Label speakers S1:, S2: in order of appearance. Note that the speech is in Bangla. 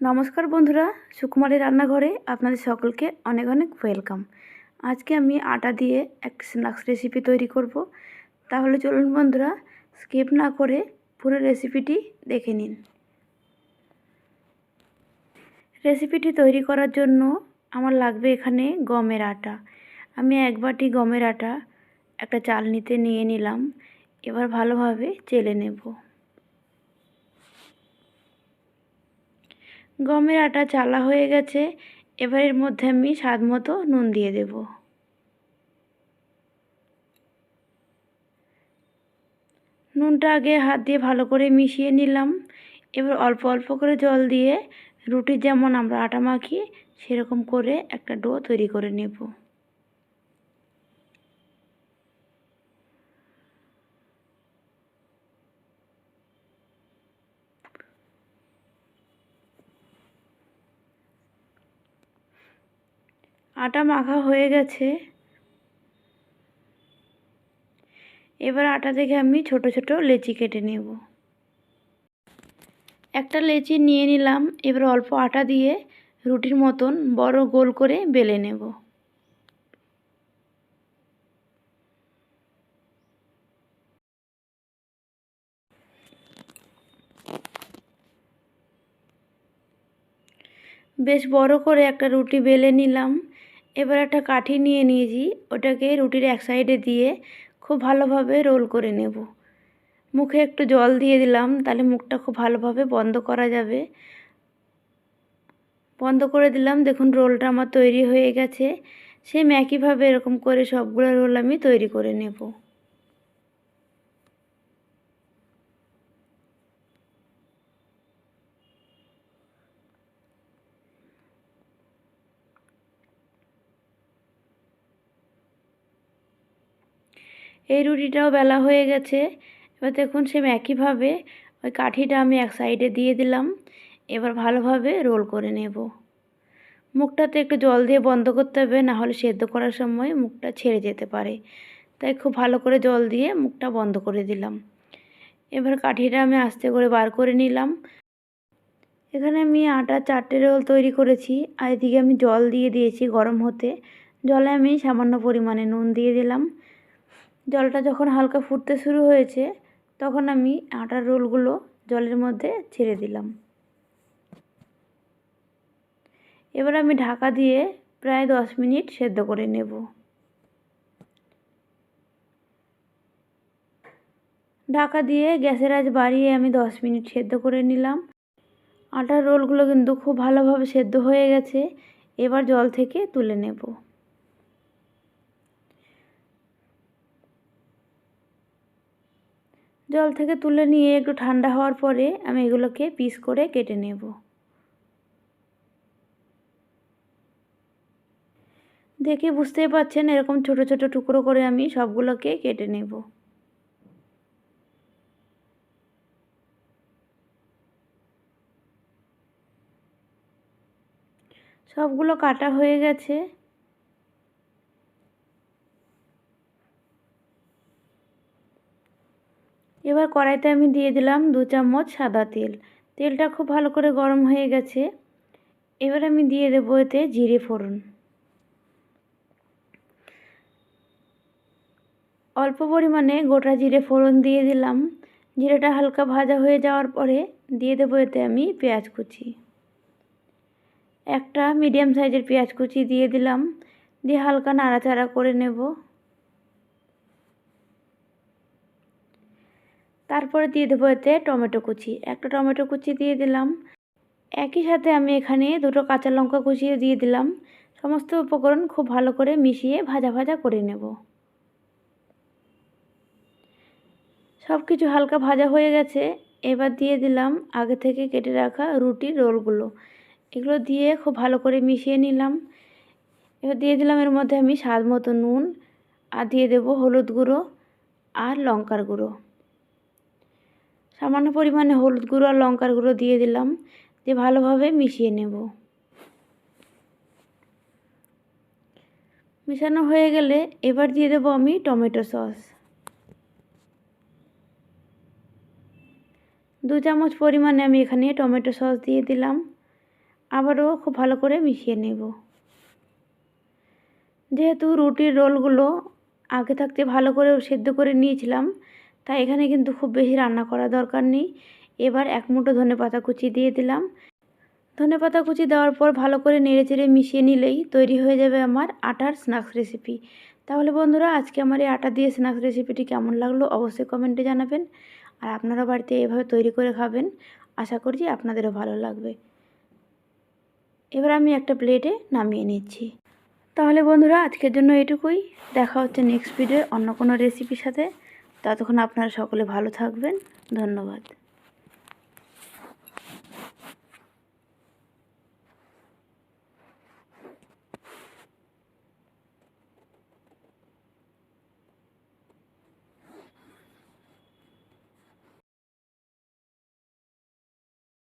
S1: নমস্কার বন্ধুরা, সুকুমারী রান্নাঘরে আপনাদের সকলকে অনেক অনেক ওয়েলকাম। আজকে আমি আটা দিয়ে এক স্ন্যাক্স রেসিপি তৈরি করব। তাহলে চলুন বন্ধুরা, স্কিপ না করে পুরো রেসিপিটি দেখে নিন। রেসিপিটি তৈরি করার জন্য আমার লাগবে এখানে গমের আটা। আমি এক বাটি গমের আটা একটা চালনিতে নিয়ে নিলাম। এবার ভালোভাবে চেলে নেব। গমের আটা চালা হয়ে গেছে, এবার এর মধ্যে আমি স্বাদ মতো নুন দিয়ে দেব। নুনটা আগে হাত দিয়ে ভালো করে মিশিয়ে নিলাম। এবার অল্প অল্প করে জল দিয়ে রুটি যেমন আমরা আটা মাখি, সেরকম করে একটা ডো তৈরি করে নেব। আটা মাখা হয়ে গেছে। এবার আটা থেকে আমি ছোট ছোট লেচি কেটে নেব। একটা লেচি নিয়ে নিলাম, এবার অল্প আটা দিয়ে রুটির মতন বড় গোল করে বেলে নেব। বেশ বড় করে একটা রুটি বেলে নিলাম। এবার একটা কাঠি নিয়ে নিয়েছি, ওটাকে রুটির এক সাইডে দিয়ে খুব ভালোভাবে রোল করে নেব। মুখে একটু জল দিয়ে দিলাম, তাহলে মুখটা খুব ভালোভাবে বন্ধ করা যাবে। বন্ধ করে দিলাম, দেখুন রোলটা আমার তৈরি হয়ে গেছে। সেম একইভাবে এরকম করে সবগুলো রোল আমি তৈরি করে নেব। এই রুটিটাও বেলা হয়ে গেছে। এবার দেখুন সেম একইভাবে ওই কাঠিটা আমি এক সাইডে দিয়ে দিলাম। এবার ভালোভাবে রোল করে নেব। মুখটাতে একটু জল দিয়ে বন্ধ করতে হবে, না হলে সেদ্ধ করার সময় মুখটা ছেড়ে যেতে পারে। তাই খুব ভালো করে জল দিয়ে মুখটা বন্ধ করে দিলাম। এবার কাঠিটা আমি আস্তে করে বার করে নিলাম। এখানে আমি আটা চারটে রোল তৈরি করেছি। আর এদিকে আমি জল দিয়ে দিয়েছি গরম হতে। জলে আমি সামান্য পরিমাণে নুন দিয়ে দিলাম। জলটা যখন হালকা ফুটতে শুরু হয়েছে, তখন আমি আটার রোলগুলো জলের মধ্যে ছেড়ে দিলাম। এবার আমি ঢাকা দিয়ে প্রায় দশ মিনিট সেদ্ধ করে নেব। ঢাকা দিয়ে গ্যাসের আজ বাড়িয়ে আমি দশ মিনিট সেদ্ধ করে নিলাম। আটার রোলগুলো কিন্তু খুব ভালোভাবে সেদ্ধ হয়ে গেছে। এবার জল থেকে তুলে নেব। জল থেকে তুলে নিয়ে একটু ঠান্ডা হওয়ার পরে আমি এগুলোকে পিস করে কেটে নেব। দেখে বুঝতেই পাচ্ছেন এরকম ছোট ছোট টুকরো করে আমি সবগুলোকে কেটে নেব। সবগুলো কাটা হয়ে গেছে। এবার কড়াইতে আমি দিয়ে দিলাম দু চামচ সাদা তেল। তেলটা খুব ভালো করে গরম হয়ে গেছে। এবার আমি দিয়ে দেবো এতে জিরে ফোড়ন। অল্প পরিমাণে গোটা জিরে ফোড়ন দিয়ে দিলাম। জিরেটা হালকা ভাজা হয়ে যাওয়ার পরে দিয়ে দেবো এতে আমি পেঁয়াজ কুচি। একটা মিডিয়াম সাইজের পেঁয়াজ কুচি দিয়ে দিলাম। দিয়ে হালকা নাড়াচাড়া করে নেব। তারপরে দিয়ে দেবো এতে টমেটো কুচি। একটা টমেটো কুচি দিয়ে দিলাম। একই সাথে আমি এখানে দুটো কাঁচা লঙ্কা কুচিয়ে দিয়ে দিলাম। সমস্ত উপকরণ খুব ভালো করে মিশিয়ে ভাজা ভাজা করে নেব। সব কিছু হালকা ভাজা হয়ে গেছে। এবার দিয়ে দিলাম আগে থেকে কেটে রাখা রুটির রোলগুলো। এগুলো দিয়ে খুব ভালো করে মিশিয়ে নিলাম। এবার দিয়ে দিলাম এর মধ্যে আমি স্বাদ মতো নুন। আর দিয়ে দেবো হলুদ গুঁড়ো আর লঙ্কার গুঁড়ো। সামান্য পরিমাণে হলুদ গুঁড়ো আর লঙ্কার গুঁড়ো দিয়ে দিলাম, দিয়ে ভালোভাবে মিশিয়ে নেব। মেশানো হয়ে গেলে এবার দিয়ে দেবো আমি টমেটো সস। দু চামচ পরিমাণে আমি এখানে টমেটো সস দিয়ে দিলাম, আবারও খুব ভালো করে মিশিয়ে নেব। যেহেতু রুটির রোলগুলো আগে থাকতে ভালো করে সেদ্ধ করে নিয়েছিলাম তাই এখানে কিন্তু খুব বেশি রান্না করার দরকার নেই। এবার এক মুঠো ধনে পাতা কুচি দিয়ে দিলাম। ধনে পাতা কুচি দেওয়ার পর ভালো করে নেড়ে চেড়ে মিশিয়ে নিলেই তৈরি হয়ে যাবে আমার আটার স্ন্যাক্স রেসিপি। তাহলে বন্ধুরা, আজকে আমার এই আটা দিয়ে স্ন্যাক্স রেসিপিটি কেমন লাগল অবশ্যই কমেন্টে জানাবেন। আর আপনারা বাড়িতে এভাবে তৈরি করে খাবেন, আশা করছি আপনাদেরও ভালো লাগবে। এবার আমি একটা প্লেটে নামিয়ে নিচ্ছি। তাহলে বন্ধুরা, আজকের জন্য এটুকুই। দেখা হচ্ছে নেক্সট ভিডিও অন্য কোনো রেসিপির সাথে। ততক্ষণ আপনারা সকলে ভালো থাকবেন। ধন্যবাদ।